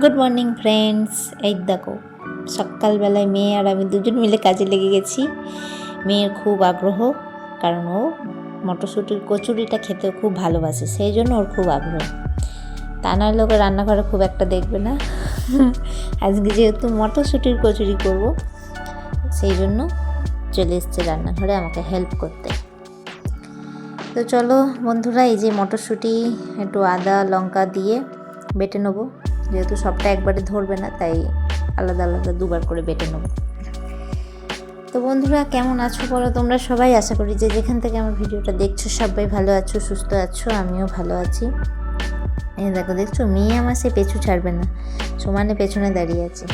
Good morning friends এই দেখো, সকালবেলায় মেয়ে আর আমি দুজন মিলে কাজে লেগে গেছি। মেয়ের খুব আগ্রহ, কারণ ও মটরশুঁটির কচুরিটা খেতে খুব ভালোবাসে, সেই জন্য ওর খুব আগ্রহ। তা নাহলে ওকে রান্নাঘরে খুব একটা দেখবে না। আজকে যেহেতু মটরশুঁটির কচুরি করব, সেই জন্য চলে এসছে রান্নাঘরে আমাকে হেল্প করতে। তো চলো বন্ধুরা, এই যে মটরশুঁটি, একটু আদা, লঙ্কা দিয়ে বেটে নেব। যেহেতু সবটা একবারে ধরবে না, তাই আলাদা আলাদা দুবার করে বেটে নেব। তো বন্ধুরা, কেমন আছো বলো? তোমরা সবাই আশা করি যে যেখান থেকে আমার ভিডিওটা দেখছ সবাই ভালো আছো, সুস্থ আছো, আমিও ভালো আছি। এই দেখো, দেখছ? মেয়ে আমার সে পেছু ছাড়বে না, সমানে পেছনে দাঁড়িয়ে আছে।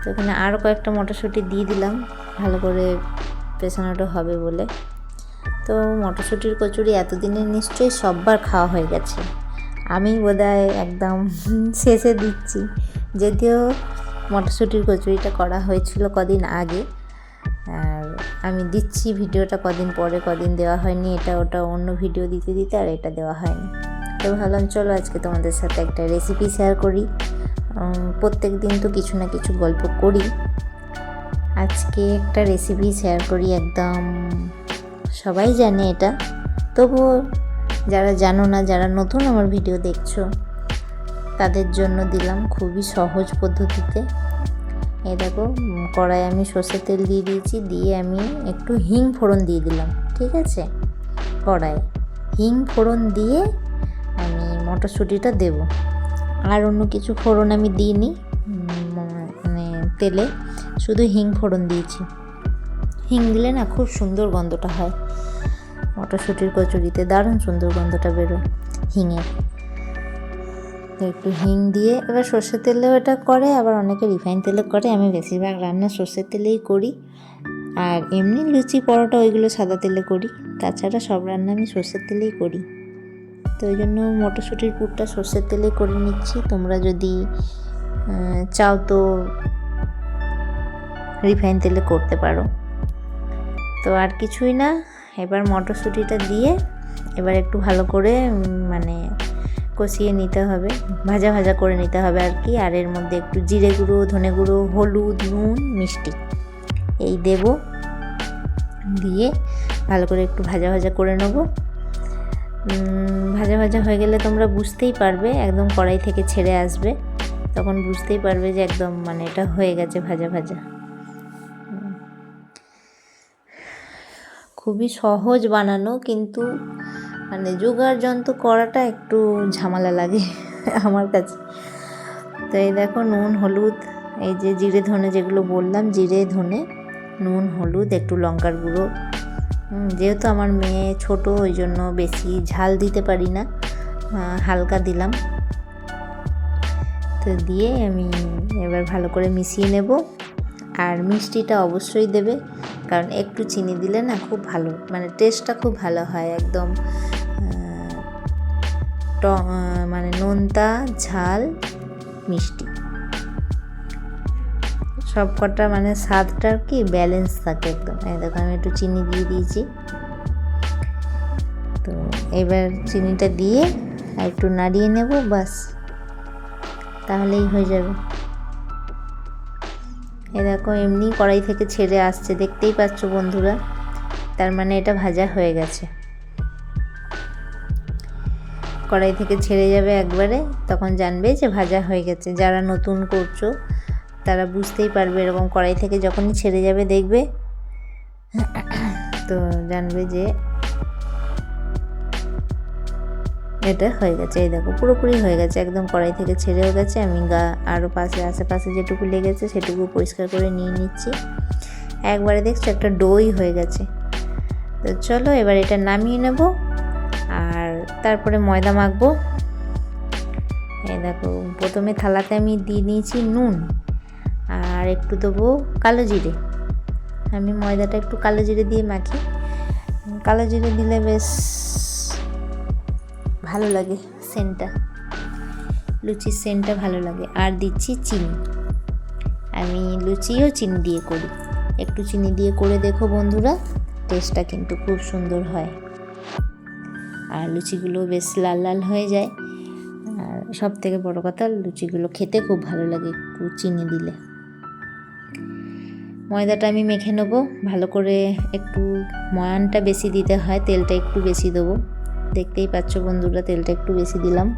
তো এখানে আরও কয়েকটা মটরশুঁটি দিয়ে দিলাম, ভালো করে পেছানোটা হবে বলে। তো মটরশুঁটির কচুরি এতদিনে নিশ্চয়ই সববার খাওয়া হয়ে গেছে। আমি বোধহয় একদম শেষে দিচ্ছি। যদিও মটরশুঁটির কচুরিটা করা হয়েছিল কদিন আগে, আর আমি দিচ্ছি ভিডিওটা কদিন পরে, কদিন দেওয়া হয়নি, এটা ওটা অন্য ভিডিও দিতে দিতে আর এটা দেওয়া হয়নি। তো ভাবলাম, চলো আজকে তোমাদের সাথে একটা রেসিপি শেয়ার করি। প্রত্যেক দিন তো কিছু না কিছু গল্প করি। আজকে একটা রেসিপি শেয়ার করি, একদম সবাই জানে এটা। তবুও যারা জানো না, যারা নতুন আমার ভিডিও দেখছ, তাদের জন্য দিলাম খুবই সহজ পদ্ধতিতে। এই দেখো, কড়াই আমি সর্ষের তেল দিয়ে দিয়েছি, দিয়ে আমি একটু হিং ফোড়ন দিয়ে দিলাম, ঠিক আছে? কড়াই হিং ফোড়ন দিয়ে আমি মটরশুঁটিটা দেব। আর অন্য কিছু ফোড়ন আমি দিইনি মানে তেলে, শুধু হিং ফোড়ন দিয়েছি। হিং দিলে না খুব সুন্দর গন্ধটা হয়। মটরশুঁটির কচুরিতে দারুণ সুন্দর গন্ধটা বেরোয় হিঙের একটু হিং দিয়ে, এবার সর্ষের তেলেও এটা করে, আবার অনেকে রিফাইন তেলে করে, আমি বেশিরভাগ রান্না সর্ষের তেলেই করি। আর এমনি লুচি, পরোটা, ওইগুলো সাদা তেলে করি। তাছাড়া সব রান্না আমি সর্ষের তেলেই করি। তো ওই জন্য মটরশুঁটির পুরটা সর্ষের তেলে করে নিচ্ছি। তোমরা যদি চাও তো রিফাইন তেলে করতে পারো। তো আর কিছুই না এবার মটরশুঁটিটা দিয়ে এবার একটু ভালো করে মানে কষিয়ে নিতে হবে, ভাজা ভাজা করে নিতে হবে আর কি। আর এর মধ্যে একটু জিরে গুঁড়ো, ধনে গুঁড়ো, হলুদ, নুন, মিষ্টি এই দেব। দিয়ে ভালো করে একটু ভাজা ভাজা করে নেব। ভাজা ভাজা হয়ে গেলে তোমরা বুঝতেই পারবে, একদম কড়াই থেকে ছেড়ে আসবে। তখন বুঝতেই পারবে যে একদম মানে এটা হয়ে গেছে ভাজা ভাজা। খুবই সহজ বানানো, কিন্তু মানে জোগাড় যন্ত্র করাটা একটু ঝামেলা লাগে আমার কাছে। তো এই দেখো নুন, হলুদ, এই যে জিরে ধনে যেগুলো বললাম, জিরে, ধনে, নুন, হলুদ, একটু লঙ্কার গুঁড়ো। যেহেতু আমার মেয়ে ছোট, ওই জন্য বেশি ঝাল দিতে পারি না হালকা দিলাম। তো দিয়ে আমি এবার ভালো করে মিশিয়ে নেব, আর মিষ্টিটা অবশ্যই দেবে। কারণ একটু চিনি দিলে না খুব ভালো মানে টেস্টটা খুব ভালো হয় একদম মানে নোনতা, ঝাল, মিষ্টি। সব কটা মানে স্বাদটার কি ব্যালেন্স থাকে একদম। দেখো আমি একটু চিনি দিয়ে দিয়েছি। তো এবার চিনিটা দিয়ে একটু নাড়িয়ে নেব, বাস। তাহলেই হয়ে যাবে। এ দেখো, এমনি কড়াই থেকে ছেড়ে আসছে। দেখতেই পাচ্ছ বন্ধুরা, তার মানে এটা ভাজা হয়ে গেছে। কড়াই থেকে ছেড়ে যাবে একবারে, তখন জানবে যে ভাজা হয়ে গেছে। যারা নতুন করছ, তারা বুঝতেই পারবে এরকম কড়াই থেকে যখনই ছেড়ে যাবে, দেখবে। তো জানবে যে এটা হয়ে গেছে, এই দেখো, পুরোপুরি হয়ে গেছে, একদম কড়াই থেকে ছেড়েও গেছে, আমি গা আরও পাশে, আশেপাশে যেটুকু লেগেছে সেটুকু পরিষ্কার করে নিয়ে নিচ্ছি। একবারে দেখছ একটা ডোই হয়ে গেছে। তো চলো, এবার এটা নামিয়ে নেব, আর তারপরে ময়দা মাখবো। এই দেখো, প্রথমে থালাতে আমি দিয়ে নিয়েছি নুন, আর একটু দেবো কালো জিরে। আমি ময়দাটা একটু কালো জিরে দিয়ে মাখি। কালো জিরে দিলে বেশ ভালো লাগে সেন্টটা। লুচির সেন্টটা ভালো লাগে। আর দিচ্ছি চিনি। আমি লুচিও চিনি দিয়ে করি। একটু চিনি দিয়ে করে দেখো বন্ধুরা টেস্টটা কিন্তু খুব সুন্দর হয়। আর লুচিগুলো বেশ লাল লাল হয়ে যায়। আর সব থেকে বড় কথা, লুচিগুলো খেতে খুব ভালো লাগে একটু চিনি দিলে। ময়দাটা আমি মেখে নেব। ভালো করে একটু ময়ানটা বেশি দিতে হয়, তেলটা একটু বেশি দেবো। দেখতেই পাচ্ছ বন্ধুরা, তেলটা একটু বেশি দিলাম।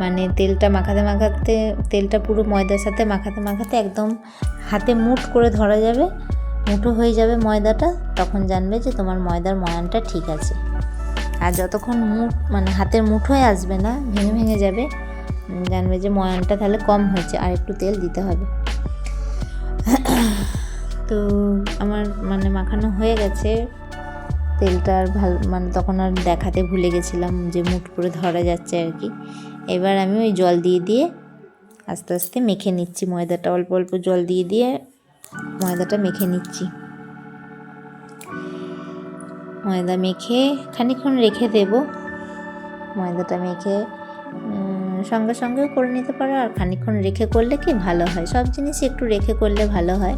মানে তেলটা মাখাতে মাখাতে, তেলটা পুরো ময়দার সাথে মাখাতে মাখাতে একদম হাতে মুঠ করে ধরা যাবে, মুঠো হয়ে যাবে ময়দাটা, তখন জানবে যে তোমার ময়দার ময়ানটা ঠিক আছে। আর যতক্ষণ মুঠ মানে হাতের মুঠোয় আসবে না, ভেঙে ভেঙে যাবে, জানবে যে ময়ানটা তাহলে কম হয়েছে, আর একটু তেল দিতে হবে। তো আমার মানে মাখানো হয়ে গেছে তেলটা আর ভালো মানে তখন আর দেখাতে ভুলে গেছিলাম যে মুঠ করে ধরা যাচ্ছে আর কি। এবার আমি ওই জল দিয়ে দিয়ে আস্তে আস্তে মেখে নিচ্ছি। ময়দাটা অল্প অল্প জল দিয়ে দিয়ে ময়দাটা মেখে নিচ্ছি। ময়দা মেখে খানিক্ষণ রেখে দেব। ময়দাটা মেখে সঙ্গে সঙ্গেও করে নিতে পারো। আর খানিক্ষণ রেখে করলে কি ভালো হয়? সব জিনিস একটু রেখে করলে ভালো হয়।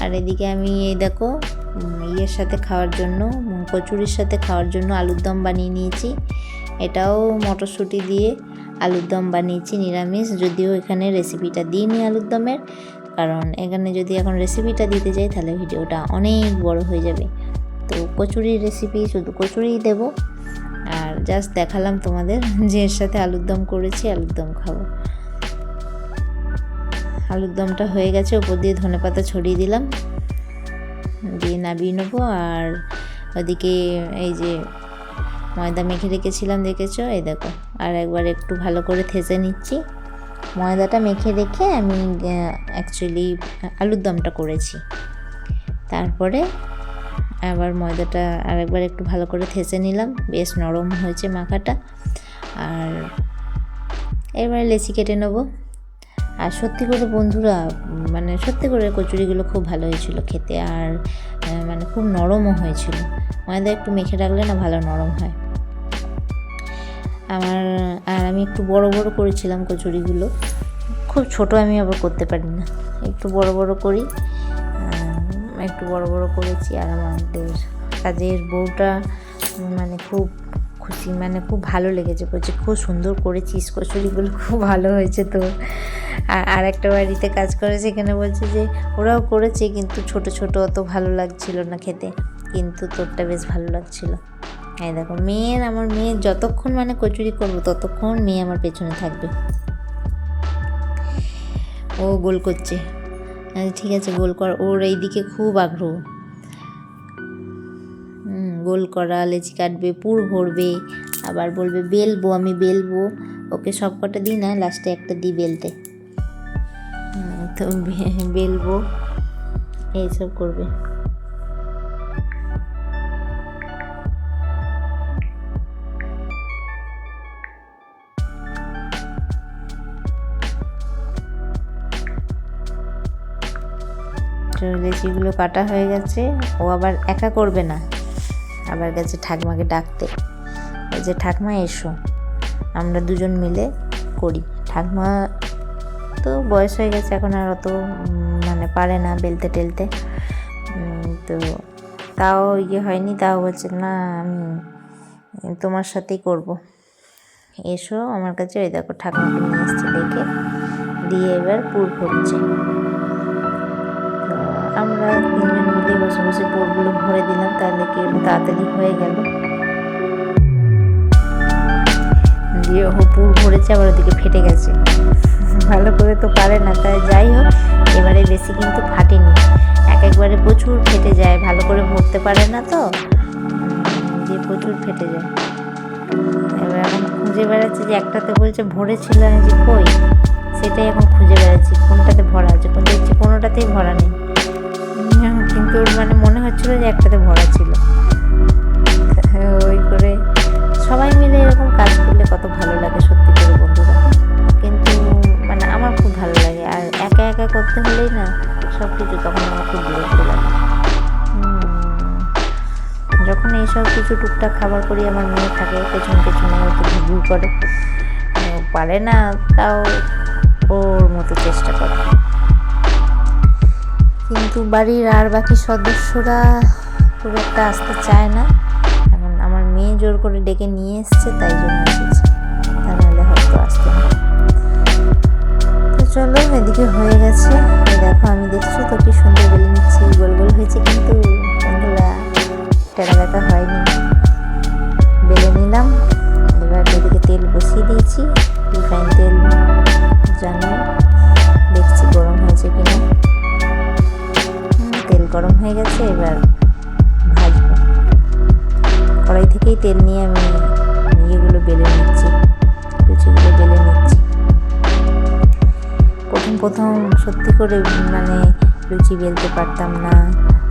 আর এদিকে আমি এই দেখো ইয়ের সাথে খাওয়ার জন্য কচুরির সাথে খাওয়ার জন্য আলুর দম বানিয়ে নিয়েছি। এটাও মটরশুঁটি দিয়ে আলুর দম বানিয়েছি, নিরামিষ। যদিও এখানে রেসিপিটা দিইনি আলুর দমের, কারণ এখানে যদি এখন রেসিপিটা দিতে যাই, তাহলে ভিডিওটা অনেক বড় হয়ে যাবে। তো কচুরির রেসিপি শুধু কচুরিই দেব। আর জাস্ট দেখালাম তোমাদের যে এর সাথে আলুর দম করেছি, আলুর দম খাব। আলুর দমটা হয়ে গেছে, ওপর দিয়ে ধনে পাতা ছড়িয়ে দিলাম। দিয়ে নাবিয়ে নেব। আর ওদিকে এই যে ময়দা মেখে রেখেছিলাম, দেখেছ? এই দেখো, আর একবার একটু ভালো করে থেসে নিচ্ছি। ময়দাটা মেখে রেখে আমি অ্যাকচুয়ালি আলুর দমটা করেছি। তারপরে আবার ময়দাটা আরেকবার একটু ভালো করে থেসে নিলাম। বেশ নরম হয়েছে মাখাটা। আর এবারে লেচি কেটে নেব। আর সত্যি করে বন্ধুরা মানে সত্যি করে কচুরিগুলো খুব ভালো হয়েছিল খেতে আর মানে খুব নরমও হয়েছিল। ময়দা একটু মেখে রাখলে না ভালো নরম হয়। আমার, আর আমি একটু বড় বড় করেছিলাম কচুরিগুলো। খুব ছোট আমি আবার করতে পারি না। একটু বড় বড় করি একটু বড় বড় করেছি আর আমাদের কাজের বউটা মানে খুব খুশি মানে খুব ভালো লেগেছে বলছে, খুব সুন্দর করেছিস, কচুরিগুলো খুব ভালো হয়েছে তো আর একটা বাড়িতে কাজ করে সেখানে বলছে যে, ওরাও করেছে কিন্তু ছোট ছোট অত ভালো লাগছিল না খেতে, কিন্তু তোরটা বেশ ভালো লাগছিল। হ্যাঁ দেখো, মেয়ের, আমার মেয়ের যতক্ষণ মানে কচুরি করব ততক্ষণ মেয়ে আমার পেছনে থাকবে। ও গোল করছে। ঠিক আছে, গোল কর, ওর এই দিকে খুব আগ্রহ। গোল করা, লেচি কাটবে, পুর ভরবে, আবার বলবে, বেলবো, আমি বেলবো। ওকে সব কটা দিই না, লাস্টে একটা দিই বেলতে। তো বেলবো, এইসব করবে। লেচিগুলো কাটা হয়ে গেছে, ও আবার একা করবে না। আবার গেছে ঠাকমাকে ডাকতে। যে ঠাকমা, এসো। আমরা দুজন মিলে করি। ঠাকমা তো বয়স হয়ে গেছে এখন আর অত মানে পারে না বেলতে টেলতে। তো তাও ইয়ে হয়নি, তাও বলছে, না, আমি তোমার সাথেই করব। এসো আমার কাছে, ওই দেখো ঠাকুমাকে নিয়ে এসছে ডেকে। দিয়ে এবার পুর করছে আমরা তিনজন মিলে বসে বসে পুরগুলো ভরে দিলাম, তাহলে কি তাড়াতাড়ি হয়ে গেল? দিয়ে পুর ভরেছে, আবার ওদিকে ফেটে গেছে। ভালো করে তো পারে না, তাই যাই হোক, এবারে বেশি কিন্তু ফাটেনি। এক একবারে প্রচুর ফেটে যায়, ভালো করে ভরতে পারে না তো? দিয়ে প্রচুর ফেটে যায়। এবার এখন খুঁজে বেড়াচ্ছে যে একটাতে বলছে ভরেছিল যে কই? সেটাই এখন খুঁজে বেড়াচ্ছি, কোনটাতে ভরা আছে? দেখছি কোনোটাতেই ভরা মানে যে একটাতে ভরা ছিল। ওই করে সবাই মিলে এরকম কাজ করলে কত ভালো লাগে সত্যি করে বন্ধুরা। কিন্তু মানে আমার খুব ভালো লাগে, আর একা একা করতে হলেই না সব কিছু তখন আমার খুব বিরক্ত লাগে। যখন এইসব কিছু টুকটাক খাবার করি আমার মেয়ে থাকে, পেছন পেছনে হয়তো ঘুঘু করে। পারে না, তাও ওর মতো চেষ্টা করে। কিন্তু বাড়ির আর বাকি সদস্যরা খুব একটা আসতে চায় না। এখন আমার মেয়ে জোর করে ডেকে নিয়ে এসছে, তাই জন্য এসেছে। তা নাহলে হয়তো আসতে তো চলো, এদিকে হয়ে গেছে। দেখো, আমি দেখছি তো কি সুন্দর বেলে নিচ্ছি, গোল গোল হয়েছে, কিন্তু বন্ধুরা টেরা ব্যথা হয়নি। লুচি বেলতে পারতাম না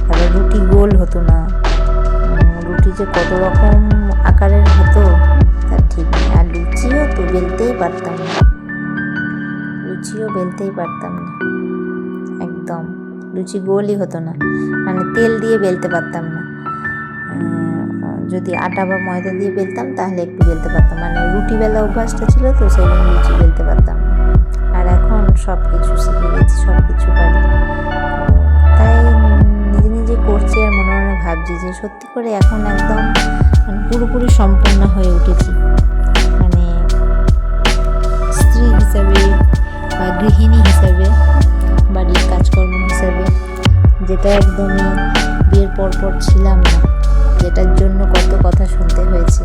তারপর রুটি গোল হতো না। রুটি যে কত রকম আকারের হতো তার ঠিক নেই। আর লুচিও তো বেলতেই পারতাম না। লুচিও বেলতেই পারতাম না। একদম, লুচি গোলই হতো না। মানে তেল দিয়ে বেলতে পারতাম না। যদি আটা বা ময়দা দিয়ে বেলতাম, তাহলে একটু বেলতে পারতাম। মানে রুটি বেলা অভ্যাসটা ছিল তো, সেই জন্য লুচি বেলতে পারতাম আর এখন সব কিছু শিখে গেছি সব কিছু পারি। সত্যি করে এখন একদম মানে পুরোপুরি সম্পূর্ণ হয়ে উঠেছি। মানে স্ত্রী হিসাবে বা গৃহিণী হিসাবে, বাড়ির কাজকর্ম হিসাবে, যেটা একদমই বিয়ের পর পর ছিলাম না, যেটার জন্য কত কথা শুনতে হয়েছে।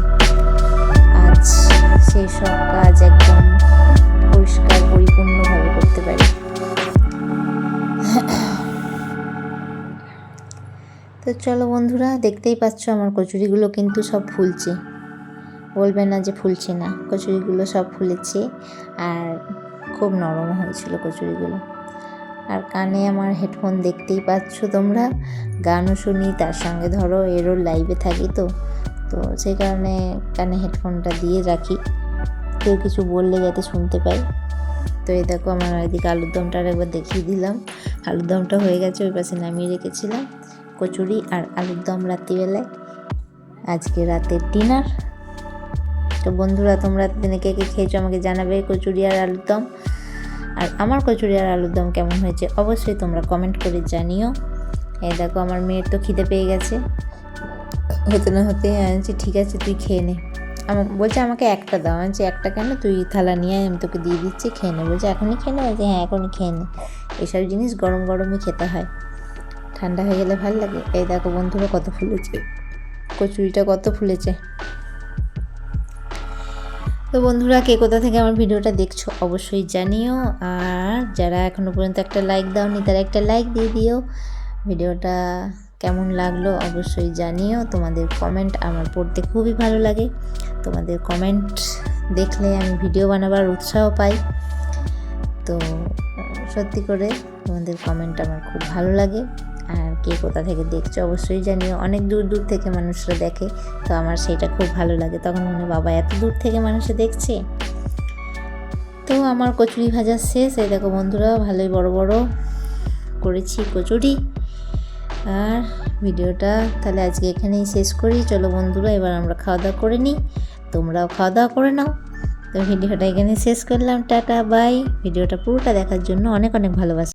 তো চলো বন্ধুরা, দেখতেই পাচ্ছ আমার কচুরিগুলো কিন্তু সব ফুলছে। বলবে না যে ফুলছে না, কচুরিগুলো সব ফুলেছে আর খুব নরম হয়েছিল কচুরিগুলো। আর কানে আমার হেডফোন দেখতেই পাচ্ছ তোমরা, গানও শুনি, তার সঙ্গে ধরো এরও লাইভে থাকি তো। তো সেই কারণে কানে হেডফোনটা দিয়ে রাখি, কেউ কিছু বললে যাতে শুনতে পাই। তো এই দেখো আমার একদিকে আলুর দমটা আর একবার দেখিয়ে দিলাম। আলুর দমটা হয়ে গেছে, ওই পাশে নামিয়ে রেখেছিলাম। কচুরি আর আলুর দম রাত্রিবেলায়। আজকে রাতের ডিনার। তো বন্ধুরা তোমরা দিনে কে কে খেয়েছো আমাকে জানাবে কচুরি আর আলুর দম। আর আমার কচুরি আর আলুর দম কেমন হয়েছে অবশ্যই তোমরা কমেন্ট করে জানিও। এই দেখো আমার মেয়ের তো খিদে পেয়ে গেছে। হতে না হতে বলছি, ঠিক আছে তুই খেয়ে নে। বলছে আমাকে একটা দাও। বলছি, একটা কেন? তুই থালা নিয়ে আমি তোকে দিয়ে দিচ্ছি খেয়ে নে। বলছে এখনই খেয়ে নে? বলছে হ্যাঁ এখনই খেয়ে নে। এসব জিনিস গরম গরমই খেতে হয়। ঠান্ডা হয়ে গেলে ভালো লাগে। এই দেখো বন্ধুরা কত ফুলেছে। কচুরিটা কত ফুলেছে। তো বন্ধুরা, কে কোথা থেকে আমার ভিডিওটা দেখছ অবশ্যই জানিও। আর যারা এখনও পর্যন্ত একটা লাইক দাওনি, তারা একটা লাইক দিয়ে দিও। ভিডিওটা কেমন লাগল অবশ্যই জানিও। তোমাদের কমেন্ট আমার পড়তে খুবই ভালো লাগে। তোমাদের কমেন্ট দেখলে আমি ভিডিও বানাবার উৎসাহ পাই। তো সত্যি করে তোমাদের কমেন্ট আমার খুব ভালো লাগে। কে কোথা থেকে দেখছ অবশ্যই জানিও। অনেক দূর দূর থেকে মানুষরা দেখে, তো আমার সেটা খুব ভালো লাগে। তখন মনে বাবা, এত দূর থেকে মানুষে দেখছে? তো আমার কচুরি ভাজা শেষ। এই দেখো বন্ধুরা, ভালোই বড় বড় করেছি কচুরি। আর ভিডিওটা তাহলে আজকে এখানেই শেষ করি। চলো বন্ধুরা, এবার আমরা খাওয়া দাওয়া করে নিই। তোমরাও খাওয়া দাওয়া করে নাও। তো ভিডিওটা এখানে শেষ করলাম। Tata, bye. ভিডিওটা পুরোটা দেখার জন্য অনেক অনেক ভালোবাসা।